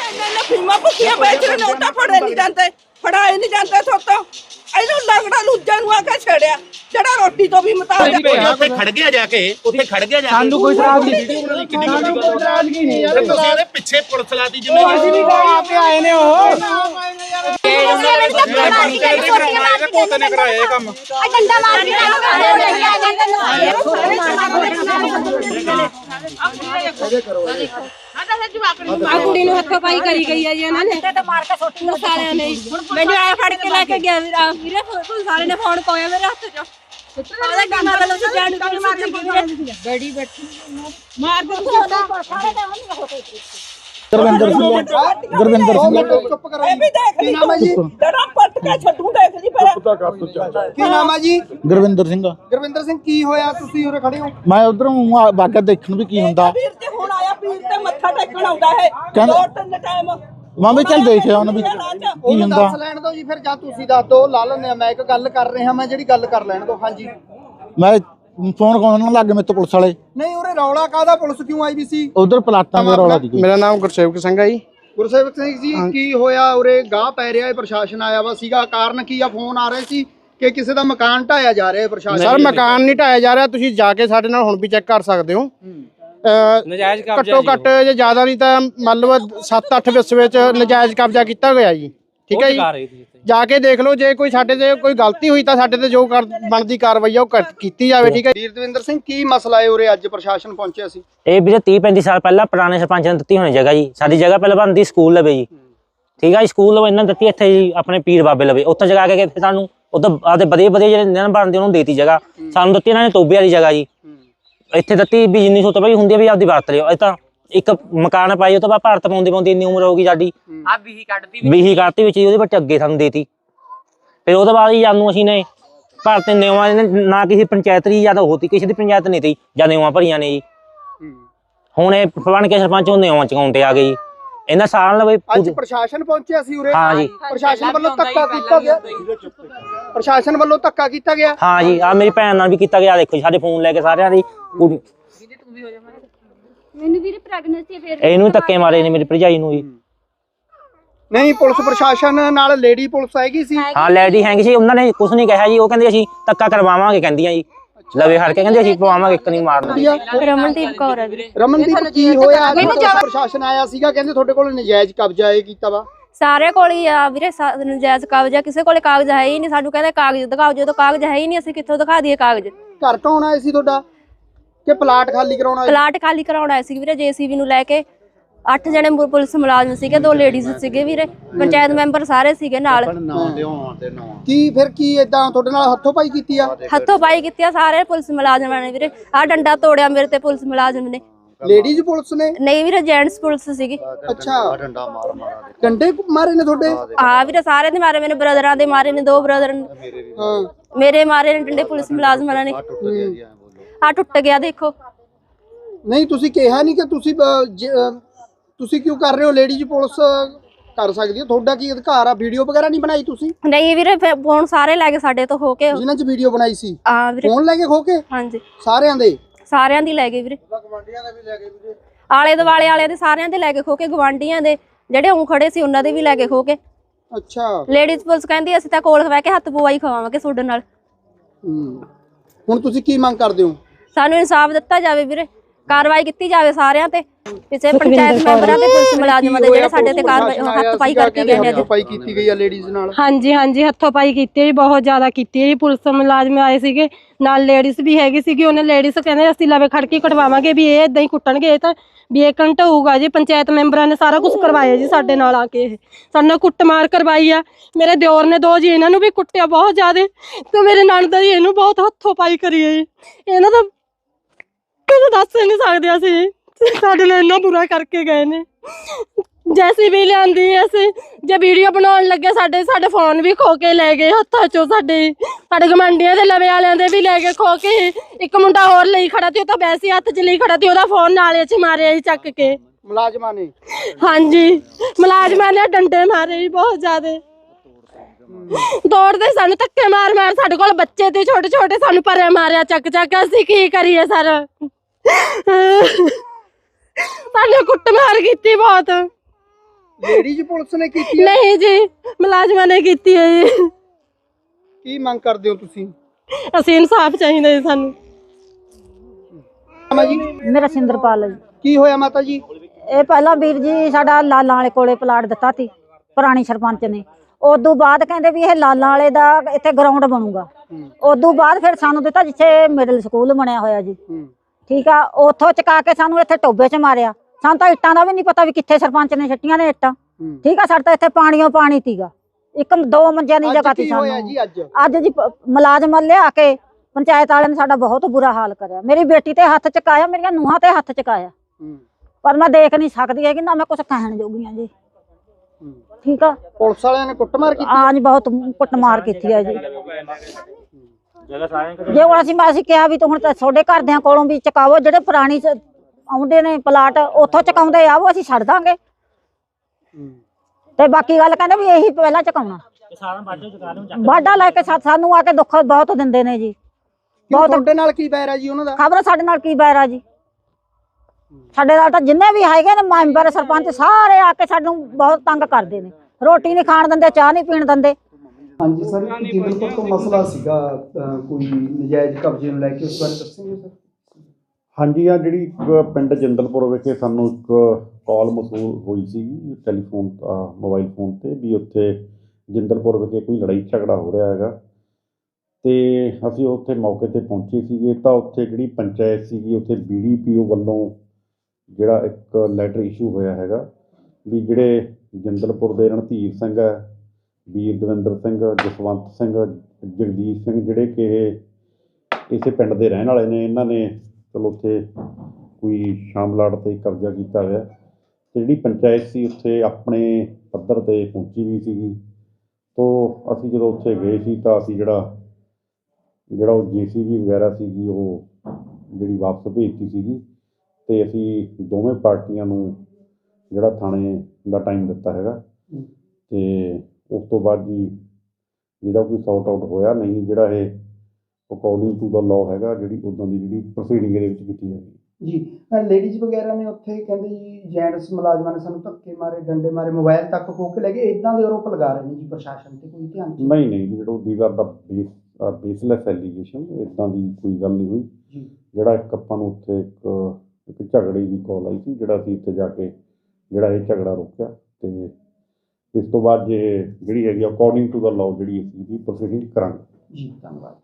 ਇੰਨੇ ਇੰਨੇ ਫੀਮਾ ਭੁੱਖੀਆਂ ਵੇਚ ਰਹੇ ਨੇ ਉਹ ਤਾਂ ਫੜੇ ਨਹੀਂ ਜਾਂਦੇ, ਫੜਾਏ ਨਹੀਂ ਜਾਂਦੇ ਸੋਤੋਂ ਇਹਨੂੰ ਲੰਗੜਾ ਲੁੱਜਾਂ ਨੂੰ ਆ ਕੇ ਛੇੜਿਆ ਜਿਹੜਾ ਰੋਟੀ ਤੋਂ ਵੀ ਮਤਾਜ ਉੱਥੇ ਖੜ ਗਿਆ ਜਾ ਕੇ ਉੱਥੇ ਖੜ ਗਿਆ ਜਾ ਕੇ। ਸਾਨੂੰ ਕੋਈ ਇਤਰਾਜ਼ ਨਹੀਂ ਵੀਡੀਓ ਬਣਾਉਣੀ ਕਿੰਨੀ ਸਾਨੂੰ ਕੋਈ ਇਤਰਾਜ਼ ਨਹੀਂ ਤੇ ਤੁਸੀਂ ਇਹਦੇ ਪਿੱਛੇ ਪੁਲਿਸ ਲਾਤੀ ਜਿਵੇਂ ਅਸੀਂ ਵੀ ਆਪੇ ਆਏ ਨੇ ਉਹ। ਪੋਤੇ ਨੇ ਕਰਾਇਆ ਆ ਕੁੜੀ ਨੂੰ ਹੱਥੋਂ ਪਾਈ ਕਰੀ ਗਈ ਆ ਜੀ ਇਹਨਾਂ ਨੇ। ਤੇ ਮਾਰ ਕੇ ਸੋਟੀ ਨੂੰ ਸਾਲਿਆਂ ਨੇ ਜੀ। ਮੈਨੂੰ ਆਇਆ ਫੜ ਕੇ ਲੈ ਕੇ ਗਿਆ ਵੀਰਾ। ਵੀਰੇ ਪੁਲਿਸ ਵਾਲੇ ਨੇ ਫੋਨ ਪਾਇਆ ਮੇਰੇ ਹੱਥ 'ਚ। ਉਹਦਾ ਗਾਣਾ ਜਾਣ ਮਾਰ ਕੇ ਵੀਰੇ ਗੁਰਵਿੰਦਰ ਸਿੰਘ। ਗੁਰਵਿੰਦਰ ਸਿੰਘ। ਚੁੱਪ ਕਰੋ ਇਹ ਵੀ ਦੇਖ ਲਈ ਨਾਮ ਹੈ ਜੀ? ਤੂੰ। ਜਿਹੜਾ ਪੱਟ ਕੇ ਛੱਡੂ ਦੇਖ ਲਈ ਫਿਰ। ਕੀ ਨਾਮ ਹੈ ਜੀ? ਗੁਰਵਿੰਦਰ ਸਿੰਘ। ਗੁਰਵਿੰਦਰ ਸਿੰਘ ਕੀ ਹੋਇਆ? ਤੁਸੀਂ ਉਰੇ ਖੜੇ ਹੋ। ਮੈਂ ਉਧਰੋਂ ਬਾਗਾ ਦੇਖਣ ਵੀ ਕੀ ਹੁੰਦਾ। ਵੀਰ ਮੱਥਾ ਟੇਕਣ ਆਉਂਦਾ ਹੈ। ਕਹਿੰਦਾ- ਦੋ ਤਿੰਨ ਟਾਈਮ ਮੈਂ ਵੀ ਚੱਲ ਦੇਖਿਆ ਉਹਨਾਂ ਵੀ ਕੀ ਉਹਨੂੰ ਹੁੰਦਾ। ਦੱਸ ਲੈਣ ਦਿਓ ਜੀ ਫਿਰ ਜਾਂ ਤੁਸੀਂ ਦੱਸ ਦਿਓ। ਲਾ ਲੈਂਦੇ ਆ ਮੈਂ ਇੱਕ ਗੱਲ ਕਰ ਰਿਹਾ ਮੈਂ ਜਿਹੜੀ ਗੱਲ ਕਰ ਲੈਣ ਦਿਓ। ਹਾਂਜੀ। ਮੈਂ ਫੋਨ ਕਰਨ ਲੱਗ ਮੇਰੇ ਤੋਂ ਪੁਲਿਸ ਵਾਲੇ। ਨਹੀਂ ਉਰੇ ਰੌਲਾ ਕਾਦਾ ਪੁਲਿਸ ਕਿਉਂ ਆਈ ਵੀ ਸੀ? ਉਧਰ ਪਲਾਟਾਂ ਦਾ ਰੌਲਾ ਦੀ। ਮੇਰਾ ਨਾਮ ਗੁਰਸੇਵਕ ਸਿੰਘ ਹੈ ਜੀ। ਗੁਰਸੇਵਕ ਸਿੰਘ ਜੀ ਕੀ ਹੋਇਆ? ਉਰੇ ਗਾਹ ਪੈ ਰਿਹਾ ਹੈ ਪ੍ਰਸ਼ਾਸਨ ਆਇਆ ਵਾ ਸੀਗਾ। ਕਾਰਨ ਕੀ ਆ? ਫੋਨ ਆ ਰਹੇ ਸੀ ਕਿ ਕਿਸੇ ਦਾ ਮਕਾਨ ਢਾਇਆ ਜਾ ਰਿਹਾ ਹੈ ਪ੍ਰਸ਼ਾਸਨ ਸਰ ਮਕਾਨ ਨਹੀਂ ਢਾਇਆ ਜਾ ਰਿਹਾ। ਤੁਸੀਂ ਜਾ ਕੇ ਸਾਡੇ ਨਾਲ ਹੁਣ ਵੀ ਚੈੱਕ ਕਰ ਸਕਦੇ ਹੋ। ਨਜਾਇਜ਼ ਕਬਜ਼ਾ ਘੱਟੋ ਘੱਟ ਜੇ ਜ਼ਿਆਦਾ ਨਹੀਂ ਤਾਂ ਮੰਨ ਲਓ 7-8 ਵਿਸ ਵਿੱਚ ਨਜਾਇਜ਼ ਕਬਜ਼ਾ ਕੀਤਾ ਗਿਆ ਜੀ। ਠੀਕ ਹੈ ਜੀ? ਜਾ ਕੇ ਦੇਖ ਲਓ ਜੇ ਕੋਈ ਸਾਡੇ ਤੇ ਕੋਈ ਗਲਤੀ ਹੋਈ ਤਾਂ ਸਾਡੇ ਤੇ ਜੋ ਕਰ- ਬਣਦੀ ਕਾਰਵਾਈ ਆ ਉਹ ਕਰ- ਕੀਤੀ ਜਾਵੇ ਠੀਕ ਹੈ ਵੀਰ ਦਵਿੰਦਰ ਸਿੰਘ ਕੀ ਮਸਲਾ ਹੈ ਉਰੇ? ਅੱਜ ਪ੍ਰਸ਼ਾਸਨ ਪਹੁੰਚਿਆ ਸੀ। ਇਹ ਵੀਰੇ 30 35 ਸਾਲ ਪਹਿਲਾਂ ਪੁਰਾਣੇ ਸਰਪੰਚ ਨੇ ਦਿੱਤੀ ਹੋਣੀ ਜਗ੍ਹਾ ਜੀ। ਸਾਡੀ ਜਗ੍ਹਾ ਪਹਿਲਾਂ ਬਣਦੀ ਸਕੂਲ ਲਵੇ ਜੀ। ਠੀਕ ਆ ਜੀ ਸਕੂਲ ਲਵੇ ਇਹਨਾਂ ਨੇ ਦਿੱਤੀ ਇੱਥੇ ਜੀ ਆਪਣੇ ਪੀਰ ਬਾਬੇ ਲਵੇ। ਉੱਥੇ ਜਗ੍ਹਾ ਕੇ ਫਿਰ ਸਾਨੂੰ। ਉਦੋਂ ਆਦੇ ਵਧੀਆ ਵਧੀਆ ਜਿਹੜੇ ਇਹਨਾਂ ਬਣਦੇ ਉਹਨੂੰ ਦੇਤੀ ਜਗ੍ਹਾ। ਸਾਨੂੰ ਦਿੱਤੀ ਇਹਨਾਂ ਨੇ ਤੋਬੇ ਵਾਲੀ ਜਗ੍ਹਾ ਜੀ। ਇੱਥੇ ਦਿੱਤੀ ਵੀ ਜਿੰਨੀ ਸੋਤ ਭਾਈ ਹੁੰਦੀ ਆ ਵੀ ਆਪਦੀ ਵਰਤ ਲਿਓ। ਇਹ ਤਾਂ ਇੱਕ ਮਕਾਨ ਪਾਈ ਉਹ ਤੋਂ ਬਾਅਦ ਭਾਰਤ ਪਾਉਂਦੀ ਪਾਉਂਦੀ ਇੰਨੀ ਉਮਰ ਹੋ। ਗਈ ਸਾਡੀ ਆ ਬੀਹੀ ਕੱਢਦੀ ਵੀਹੀ ਕਰਤੀ ਵਿੱਚ ਜੀ, ਉਹਦੇ ਵਿੱਚ ਅੱਗੇ ਸਾਨੂੰ ਦੇਤੀ। ਫਿਰ ਉਹਦੇ ਬਾਅਦ ਜੀ ਸਾਨੂੰ ਅਸੀਂ ਨੇ ਭਾਰਤ ਨੇ ਨਿਯਮਾਂ ਨੇ ਨਾ ਕਿਸੇ ਪੰਚਾਇਤ ਦੀ ਜਾਂ ਤਾਂ ਹੋਤੀ ਕਿਸੇ ਦੀ ਪੰਚਾਇਤ ਨਹੀਂ ਤੀ ਜਾਂ ਨਿਯਮਾਂ ਭਰੀਆਂ ਨੇ ਜੀ। ਹੁਣ ਇਹ ਬਣ ਕੇ ਸਰਪੰਚ ਉਹ ਨਿਯਮਾਂ ਚਕਾਉਣ ਤੇ ਆ ਗਏ ਜੀ। ਇਹਨਾਂ ਸਾਰਿਆਂ ਦਾ ਅੱਜ ਵੀ ਪ੍ਰਸ਼ਾਸਨ ਪਹੁੰਚਿਆ ਸੀ ਉਰੇ। ਹਾਂ ਜੀ। ਪ੍ਰਸ਼ਾਸਨ ਵੱਲੋਂ ਧੱਕਾ ਕੀਤਾ ਗਿਆ। ਪ੍ਰਸ਼ਾਸਨ ਵੱਲੋਂ ਧੱਕਾ ਕੀਤਾ ਗਿਆ? ਹਾਂ ਜੀ ਆ ਮੇਰੀ ਭੈਣ ਨਾਲ ਵੀ ਕੀਤਾ ਗਿਆ ਦੇਖੋ ਜੀ, ਸਾਡੇ ਫੋਨ ਲੈ ਕੇ ਸਾਰਿਆਂ ਦੀ ਕੁੜੀ- ਮੈਨੂੰ ਵੀਰੇ ਪ੍ਰੈਗਨੈਂਸੀ ਫੇਰ ਇਹਨੂੰ ਧੱਕੇ ਮਾਰੇ ਨੇ ਮੇਰੀ ਭਰਜਾਈ ਨੂੰ ਜੀ ਨਹੀਂ ਪੁਲਿਸ ਪ੍ਰਸ਼ਾਸਨ ਨਾਲ ਲੇਡੀ ਪੁਲਿਸ ਆਏਗੀ ਸੀ? ਹਾਂ ਲੈਡੀ ਹੈਂਗੀ ਸੀ ਉਹਨਾਂ ਨੇ ਕੁਝ ਨਹੀਂ ਕਿਹਾ ਜੀ ਉਹ ਕਹਿੰਦੇ ਅਸੀਂ ਧੱਕਾ ਕਰਵਾਵਾਂਗੇ ਕਹਿੰਦੀਆਂ ਜੀ। ਲਵੇ ਹੜ ਕੇ ਕਹਿੰਦੇ ਅਸੀਂ ਪਵਾਵਾਂਗੇ ਇੱਕ ਨਹੀਂ ਮਾਰਨਾ। ਰਮਨਦੀਪ ਕੌਰ ਹੈ ਵੀਰੇ ਰਮਨਦੀਪ ਕੀ ਹੋਇਆ? ਪੁਲਿਸ ਪ੍ਰਸ਼ਾਸਨ ਆਇਆ ਸੀਗਾ ਕਹਿੰਦੇ ਤੁਹਾਡੇ ਕੋਲ ਨਜਾਇਜ਼ ਕਬਜ਼ਾ ਇਹ ਕੀਤਾ ਵਾ। ਸਾਰੇ ਕੋਲ ਹੀ ਆ ਵੀਰੇ ਸਾ- ਨਜਾਇਜ਼ ਕਾਗਜ਼ ਕਿਸੇ ਕੋਲੇ ਕਾਗਜ਼ ਹੈ ਹੀ ਨਹੀਂ। ਸਾਨੂੰ ਕਹਿੰਦੇ ਕਾਗਜ਼ ਦਿਖਾਓ ਜਦੋਂ ਕਾਗਜ਼ ਹੈ ਹੀ ਨਹੀਂ ਅਸੀਂ ਕਿੱਥੋਂ ਦਿਖਾ ਦਈਏ ਕਾਗਜ਼? ਘਰ ਢਾਉਣ ਆਏ ਸੀ ਤੁਹਾਡਾ? ਕਿ ਪਲਾਟ ਖਾਲੀ ਕਰਾਉਣਾ ਪਲਾਟ ਖਾਲੀ ਕਰਾਉਣ ਆਏ ਸੀ ਵੀਰੇ ਜੀਸੀਬੀ ਨੂੰ ਲੈ ਕੇ। ਅੱਠ ਜਣੇ ਮੁ- ਪੁਲਿਸ ਮੁਲਾਜ਼ਮ ਸੀਗੇ ਦੋ ਲੇਡੀਜ਼ ਸੀਗੇ ਵੀਰੇ। ਪੰਚਾਇਤ ਮੈਂਬਰ ਸਾਰੇ ਸੀਗੇ ਨਾਲ। ਕੀ ਫਿਰ ਕੀ ਇਦਾਂ ਤੁਹਾਡੇ ਨਾਲ ਹੱਥੋਂ ਪਾਈ ਕੀਤੀ ਆ? ਹੱਥੋਂ ਪਾਈ ਕੀਤੀ ਆ ਸਾਰੇ ਪੁਲਿਸ ਮੁਲਾਜ਼ਮਾਂ ਨੇ ਵੀਰੇ। ਆ ਡੰਡਾ ਤੋੜਿਆ ਮੇਰੇ ਤੇ ਪੁਲਿਸ ਮੁਲਾਜ਼ਮ ਨੇ। ਲੇਡੀਜ਼ ਪੁਲਿਸ ਨੇ? ਨਹੀਂ ਵੀਰੇ ਜੈਂਟਸ ਪੁਲਿਸ ਸੀਗੀ। ਅੱਛਾ। ਡੰਡੇ ਮਾਰੇ ਨੇ ਤੁਹਾਡੇ? ਆ ਵੀਰੇ ਸਾਰੇ ਦੇ ਮਾਰੇ ਮੇਰੇ ਬ੍ਰਦਰਾਂ ਦੇ ਮਾਰੇ ਨੇ ਦੋ ਬ੍ਰਦਰ ਹਾਂ। ਮੇਰੇ ਮਾਰੇ ਨੇ ਡੰਡੇ ਪੁਲਿਸ ਮੁਲਾਜ਼ਮਾਂ ਨੇ। ਆ ਟੁੱਟ ਗਿਆ ਦੇਖੋ। ਨਹੀਂ ਤੁਸੀਂ ਕਿਹਾ ਨਹੀਂ ਕਿ ਤੁਸੀਂ ਤੁਸੀਂ ਕਿਉਂ ਕਰ ਰਹੇ ਹੋ? ਲੇਡੀਜ਼ ਪੁਲਿਸ ਕਰ ਸਕਦੀ ਹੈ। ਤੁਹਾਡਾ ਕੀ ਅਧਿਕਾਰ ਆ? ਵੀਡੀਓ ਵਗੈਰਾ ਨਹੀਂ ਬਣਾਈ ਤੁਸੀਂ? ਨਹੀਂ ਵੀਰੇ ਫੋਨ ਸਾਰੇ ਲੈ ਕੇ ਸਾਡੇ ਤੋਂ ਹੋ ਕੇ। ਜਿਨ੍ਹਾਂ 'ਚ ਵੀਡੀਓ ਬਣਾਈ ਸੀ। ਆ ਵੀਰੇ। ਫੋਨ ਲੈ ਕੇ ਖੋ ਕੇ? ਹਾਂਜੀ। ਸਾਰਿਆਂ ਦੇ? ਸਾਰਿਆਂ ਦੀ ਲੈ ਗਏ ਵੀਰੇ। ਆਲੇ ਦੁਆਲੇ ਵਾਲਿਆਂ ਦੇ ਸਾਰਿਆਂ ਦੇ ਲੈ ਕੇ ਖੋ ਕੇ ਗਵਾਂਢੀਆਂ ਦੇ। ਜਿਹੜੇ ਉਂ ਖੜੇ ਸੀ ਉਹਨਾਂ ਦੇ ਵੀ ਲੈ ਕੇ ਖੋ ਕੇ। ਅੱਛਾ। ਲੇਡੀਜ਼ ਪੁਲਿਸ ਕਹਿੰਦੀ ਅਸੀਂ ਤਾਂ ਕੋਲ ਖਵਾ ਕੇ ਹੱਥ ਪਵਾਈ ਖਵਾਵਾਂਗੇ ਤੁਹਾਡੇ ਨਾਲ। ਹੂੰ। ਹੁਣ ਤੁਸੀਂ ਕੀ ਮੰਗ ਕਰਦੇ ਹੋ? ਸਾਨੂੰ ਇਨਸਾਫ ਦਿੱਤਾ ਜਾਵੇ ਵੀਰੇ। ਕਾਰਵਾਈ ਕੀਤੀ ਜਾਵੇ ਸਾਰਿਆਂ ਤੇ ਕਿਸੇ ਪੰਚਾਇਤ ਮੈਂਬਰਾਂ ਤੇ ਪੁਲਿਸ ਮੁਲਾਜ਼ਮਾਂ ਦੇ ਜਿਹੜੇ ਸਾਡੇ ਤੇ ਕਾਰਵਾਈ ਹੱਥ ਪਾਈ ਕਰਕੇ ਗਏ ਨੇ ਅੱਜ। ਪਾਈ ਕੀਤੀ ਗਈ ਆ ਲੇਡੀਜ਼ ਨਾਲ। ਹਾਂਜੀ ਹਾਂਜੀ ਹੱਥੋਂ ਪਾਈ ਕੀਤੀ ਹੈ ਜੀ ਬਹੁਤ ਜ਼ਿਆਦਾ ਕੀਤੀ ਹੈ ਜੀ। ਪੁਲਿਸ ਮੁਲਾਜ਼ਮ ਆਏ ਸੀਗੇ ਨਾਲ ਲੇਡੀਜ਼ ਵੀ ਹੈਗੀ ਸੀਗੀ। ਉਹਨੇ ਲੇਡੀਜ਼ ਕਹਿੰਦੇ ਅਸੀਂ ਲਵੇ ਖੜ ਕੇ ਕਟਵਾਵਾਂਗੇ ਵੀ ਇਹ ਇਦਾਂ ਹੀ ਕੁੱਟਣਗੇ ਇਹ ਤਾਂ ਵੀ ਇਹ ਘੰਟਾ ਹੋਊਗਾ ਜੀ। ਪੰਚਾਇਤ ਮੈਂਬਰਾਂ ਨੇ ਸਾਰਾ ਕੁਝ ਕਰਵਾਇਆ ਜੀ ਸਾਡੇ ਨਾਲ ਆ ਕੇ ਇਹ। ਸਾਡੇ ਨਾਲ ਕੁੱਟਮਾਰ ਕਰਵਾਈ ਆ। ਮੇਰੇ ਦਿਓਰ ਨੇ ਦੋ ਜੀ ਇਹਨਾਂ ਨੂੰ ਵੀ ਕੁੱਟਿਆ ਬਹੁਤ ਜ਼ਿਆਦੇ। ਤੇ ਮੇਰੇ ਨਣਦ ਜੀ ਇਹਨੂੰ ਬਹੁਤ ਹੱਥੋਂ ਪਾਈ ਕਰੀ ਹੈ ਜੀ। ਇਹਨਾਂ ਦਾ ਕਦੇ ਦੱਸ ਹੀ ਨਹੀਂ ਸਕਦੇ ਅਸੀਂ। ਸਾਡੇ ਨਾਲ ਇੰਨਾ ਬੁਰਾ ਕਰਕੇ ਗਏ ਨੇ। ਜੈਸੀ ਵੀ ਲਿਆਂਦੀ ਅਸੀਂ। ਜੇ ਵੀਡੀਓ ਬਣਾਉਣ ਲੱਗੇ ਸਾਡੇ ਸਾਡੇ ਫੋਨ ਵੀ ਖੋ ਕੇ ਲੈ ਗਏ ਹੱਥਾਂ ਚੋਂ ਸਾਡੇ। ਸਾਡੇ ਗਮੰਡੀਆਂ ਦੇ ਲਵੇ ਵਾਲਿਆਂ ਦੇ ਵੀ ਲੈ ਕੇ ਖੋ ਕੇ। ਇੱਕ ਮੁੰਡਾ ਹੋਰ ਲਈ ਖੜਾ ਤੇ ਉਹ ਤਾਂ ਵੈਸੇ ਹੀ ਹੱਥ 'ਚ ਲਈ ਖੜਾ ਤੇ ਉਹਦਾ ਫੋਨ ਨਾਲੇ 'ਚ ਮਾਰਿਆ ਜੀ ਚੱਕ ਕੇ। ਮੁਲਾਜ਼ਮਾਂ ਨੇ। ਹਾਂਜੀ ਮੁਲਾਜ਼ਮਾਂ ਨੇ ਡੰਡੇ ਮਾਰੇ ਜੀ ਬਹੁਤ ਜ਼ਿਆਦੇ। ਦੌੜਦੇ ਸਾਨੂੰ ਧੱਕੇ ਮਾਰ ਮਾਰ ਸਾਡੇ ਕੋਲ ਬੱਚੇ ਤੇ ਛੋਟੇ ਛੋਟੇ ਸਾਨੂੰ ਪਰੇ ਮਾਰਿਆ ਚੱਕ ਚੱਕ ਅਸੀਂ ਕੀ ਕਰੀਏ ਸਰ? ਸਾਨੂੰ ਕੁੱਟਮਾਰ ਕੀਤੀ ਬਹੁਤ। ਲੇਡੀਜ਼ ਪੁਲਿਸ ਨੇ ਕੀਤੀ ਹੈ ਨਹੀਂ ਜੀ ਮੁਲਾਜ਼ਮਾਂ ਨੇ ਕੀਤੀ ਹੈ ਜੀ। ਕੀ ਮੰਗ ਕਰਦੇ ਹੋ ਤੁਸੀਂ? ਅਸੀਂ ਇਨਸਾਫ ਚਾਹੀਦਾ ਜੀ ਸਾਨੂੰ। ਮਾਤਾ ਜੀ? ਮੇਰਾ ਸਿੰਦਰਪਾਲ ਹੈ ਜੀ। ਕੀ ਹੋਇਆ ਮਾਤਾ ਜੀ? ਇਹ ਪਹਿਲਾਂ ਵੀਰ ਜੀ ਸਾਡਾ ਲਾਲਾਂ ਵਾਲੇ ਕੋਲੇ ਪਲਾਟ ਦਿੱਤਾ ਸੀ ਪੁਰਾਣੀ ਸਰਪੰਚ ਨੇ। ਉਦੋਂ ਬਾਅਦ ਕਹਿੰਦੇ ਵੀ ਇਹ ਲਾਲਾਂ ਵਾਲੇ ਦਾ ਇੱਥੇ ਗਰਾਊਂਡ ਬਣੂਗਾ। ਉਦੋਂ ਬਾਅਦ ਫਿਰ ਸਾਨੂੰ ਦਿੱਤਾ ਜਿੱਥੇ ਮਿਡਲ ਸਕੂਲ ਬਣਿਆ ਹੋਇਆ ਜੀ। ਹੂੰ। ਠੀਕ ਆ ਉੱਥੋਂ ਚਕਾ ਕੇ ਸਾਨੂੰ ਇੱਥੇ ਟੋਬੇ 'ਚ ਮਾਰਿਆ। ਸਾਨੂੰ ਤਾਂ ਇੱਟਾਂ ਦਾ ਵੀ ਨਹੀਂ ਪਤਾ ਵੀ ਕਿੱਥੇ ਸਰਪੰਚ ਨੇ ਛੱਟੀਆਂ ਨੇ ਇੱਟਾਂ। ਠੀਕ ਆ ਸਾਡੇ ਤਾਂ ਇੱਥੇ ਪਾਣੀਓ ਪਾਣੀ ਤੀਗਾ ਇੱਕ ਦੋ ਮੰਜਿਆਂ ਦੀ ਜਗ੍ਹਾ ਤੀ ਸਾਨੂੰ। ਅੱਜ? ਜੀ ਮੁਲਾਜ਼ਮ ਲਿਆ ਕੇ ਪੰਚਾਇਤ ਵਾਲਿਆਂ ਨੇ ਸਾਡਾ ਬਹੁਤ ਬੁਰਾ ਹਾਲ ਕਰਿਆ। ਮੇਰੀ ਬੇਟੀ ਤੇ ਹੱਥ ਚਕਾਇਆ ਮੇਰੀਆਂ ਨੂੰਹਾਂ ਤੇ ਹੱਥ ਚਕਾਇਆ। ਪਰ ਮੈਂ ਦੇਖ ਨਹੀਂ ਸਕਦੀ ਹੈਗੀ ਨਾ ਮੈਂ ਕੁਝ ਕਹਿਣ ਜੋਗੀ ਹਾਂ। ਜੀ। ਠੀਕ ਆ? ਪੁਲਿਸ ਵਾਲਿਆਂ ਨੇ ਕੁੱਟਮਾਰ ਕੀਤੀ? ਆਜ ਬਹੁਤ ਕੁੱਟਮਾਰ ਕੀਤੀ ਹੈ ਜੀ। ਜੇ ਹੁਣ ਅਸੀਂ ਅਸੀਂ ਕਿਹਾ ਵੀ ਤੂੰ ਹੁਣ ਤਾਂ ਤੁਹਾਡੇ ਘਰਦਿਆਂ ਕੋਲੋਂ ਵੀ ਚਕਾਵੋ ਜਿਹੜੇ ਪੁਰਾਣੀ ਚ ਆਉਂਦੇ ਨੇ ਪਲਾਟ ਉੱਥੋਂ ਚਕਾਉਂਦੇ ਆ ਉਹ ਅਸੀਂ ਛੱਡ ਦਾਂਗੇ। ਤੇ ਬਾਕੀ ਗੱਲ ਕਹਿੰਦੇ ਵੀ ਇਹੀ ਪਹਿਲਾਂ ਚਕਾਉਣਾ। ਸਾਰਾ ਬਾਟੋ ਚੁਕਾ ਲਓ ਵਾਢਾ ਲੈ ਕੇ ਸਾ- ਸਾਨੂੰ ਆ ਕੇ ਦੁੱਖ ਬਹੁਤ ਦਿੰਦੇ ਨੇ ਜੀ। ਕਿਉਂ ਬਹੁਤ ਤੁਹਾਡੇ ਨਾਲ ਕੀ ਬੈਰ ਹੈ ਜੀ ਉਹਨਾਂ ਦਾ? ਖਬਰ ਸਾਡੇ ਨਾਲ ਕੀ ਬੈਰਾ ਜੀ? ਸਾਡੇ ਨਾਲ ਤਾਂ ਜਿੰਨੇ ਵੀ ਹੈਗੇ ਨੇ ਮੈਂਬਰ ਸਰਪੰਚ ਸਾਰੇ ਆ ਕੇ ਸਾਨੂੰ ਬਹੁਤ ਤੰਗ ਕਰਦੇ ਨੇ। ਰੋਟੀ ਨਹੀਂ ਖਾਣ ਦਿੰਦੇ ਚਾਹ ਨਹੀਂ ਪੀਣ ਦਿੰਦੇ। ਹਾਂਜੀ ਸਰ ਜਿੰਦਲਪੁਰ ਤੋਂ ਮਸਲਾ ਸੀਗਾ ਕੋਈ ਨਜਾਇਜ਼ ਕਬਜ਼ੇ ਨੂੰ ਲੈ ਕੇ ਉਸ ਬਾਰੇ ਦੱਸੋਗੇ ਸਰ? ਹਾਂਜੀ ਆ ਜਿਹੜੀ ਇੱਕ ਪਿੰਡ ਜਿੰਦਲਪੁਰ ਵਿਖੇ ਸਾਨੂੰ ਇੱਕ ਕਾਲ ਮਸੂਲ ਹੋਈ ਸੀ ਟੈਲੀਫੋਨ ਮੋਬਾਈਲ ਫੋਨ ਤੇ ਵੀ ਉੱਥੇ ਜਿੰਦਲਪੁਰ ਵਿਖੇ ਕੋਈ ਲੜਾਈ ਝਗੜਾ ਹੋ ਰਿਹਾ ਹੈਗਾ। ਤੇ ਅਸੀਂ ਉੱਥੇ ਮੌਕੇ ਤੇ ਪਹੁੰਚੇ ਸੀਗੇ ਤਾਂ ਉੱਥੇ ਜਿਹੜੀ ਪੰਚਾਇਤ ਸੀਗੀ ਉੱਥੇ ਬੀਡੀਪੀਓ ਵੱਲੋਂ ਜਿਹੜਾ ਇੱਕ ਲੈਟਰ ਇਸ਼ੂ ਹੋਇਆ ਹੈਗਾ ਵੀ ਜਿਹੜੇ ਜਿੰਦਲਪੁਰ ਦੇ ਰਣਧੀਰ ਸਿੰਘ ਹੈ ਵੀਰ ਦਵਿੰਦਰ ਸਿੰਘ ਜਸਵੰਤ ਸਿੰਘ ਜਗਦੀਸ਼ ਸਿੰਘ ਜਿਹੜੇ ਕਿ ਇਸੇ ਪਿੰਡ ਦੇ ਰਹਿਣ ਵਾਲੇ ਨੇ ਇਹਨਾਂ ਨੇ ਚਲੋ ਉੱਥੇ ਕੋਈ ਸ਼ਾਮਲਾੜ ਤੇ ਕਬਜ਼ਾ ਕੀਤਾ ਹੋਇਆ। ਤੇ ਜਿਹੜੀ ਪੰਚਾਇਤ ਸੀ ਉੱਥੇ ਆਪਣੇ ਪੱਧਰ ਤੇ ਪਹੁੰਚੀ ਵੀ ਸੀਗੀ। ਤੋਂ ਅਸੀਂ ਜਦੋਂ ਉੱਥੇ ਗਏ ਸੀ ਤਾਂ ਅਸੀਂ ਜਿਹੜਾ ਜਿਹੜਾ ਉਹ ਜੀਸੀਬੀ ਵਗੈਰਾ ਸੀਗੀ ਉਹ ਜਿਹੜੀ ਵਾਪਸ ਭੇਜਤੀ ਸੀਗੀ। ਤੇ ਅਸੀਂ ਦੋਵੇਂ ਪਾਰਟੀਆਂ ਨੂੰ ਜਿਹੜਾ ਥਾਣੇ ਦਾ ਟਾਈਮ ਦਿੱਤਾ ਹੈਗਾ। ਤੇ ਉਸ ਤੋਂ ਬਾਅਦ ਜੀ ਜਿਹਦਾ ਕੋਈ ਸੌਟ ਆਊਟ ਹੋਇਆ ਨਹੀਂ ਜਿਹੜਾ ਇਹ ਅਕੋਰਡਿੰਗ ਟੂ ਦਾ ਲਾਅ ਹੈਗਾ ਜਿਹੜੀ ਉਦਾਂ ਦੀ ਜਿਹੜੀ ਪ੍ਰੋਸੀਡਿੰਗ ਇਹਦੇ ਵਿੱਚ ਕੀਤੀ ਜਾਏਗੀ ਜੀ ਲੇਡੀਜ਼ ਵਗੈਰਾ ਨੇ ਉੱਥੇ ਕਹਿੰਦੇ ਜੀ ਜੈਂਟਸ ਮੁਲਾਜ਼ਮਾਂ ਨੇ ਸਾਨੂੰ ਧੱਕੇ ਮਾਰੇ ਡੰਡੇ ਮਾਰੇ ਮੋਬਾਈਲ ਤੱਕ ਕੇ ਲੈ ਗਏ ਇਦਾਂ ਦੇ ਆਰੋਪ ਲਗਾ ਰਹੇ ਨੇ ਜੀ ਪ੍ਰਸ਼ਾਸਨ ਤੇ ਕੋਈ ਧਿਆਨ ਨਹੀਂ ਨਹੀਂ ਜਿਹੜਾ ਦੀਜ਼ ਆਰ ਦਾ ਬੇਸ ਬੇਸਲੈਸ ਐਲੀਗੇਸ਼ਨ ਇਦਾਂ ਦੀ ਕੋਈ ਗੱਲ ਨਹੀਂ ਹੋਈ। ਜੀ। ਜਿਹੜਾ ਇੱਕ ਆਪਾਂ ਨੂੰ ਉੱਥੇ ਇੱਕ ਇੱਕ ਝਗੜੇ ਦੀ ਕਾਲ ਆਈ ਸੀ ਜਿਹੜਾ ਅਸੀਂ ਉੱਥੇ ਜਾ ਕੇ ਜਿਹੜਾ ਇਹ ਝਗੜਾ ਰੋਕਿਆ ਤੇ ਇਸ ਤੋਂ ਬਾਅਦ ਜੇ ਜਿਹੜੀ ਹੈਗੀ ਅਕੋਰਡਿੰਗ ਟੂ ਦਾ ਲਾਅ ਜਿਹੜੀ ਅਸੀਂ ਦੀ ਪ੍ਰੋਸੀਡਿੰਗ ਕਰਾਂਗੇ। ਜੀ, ਧੰਨਵਾਦ।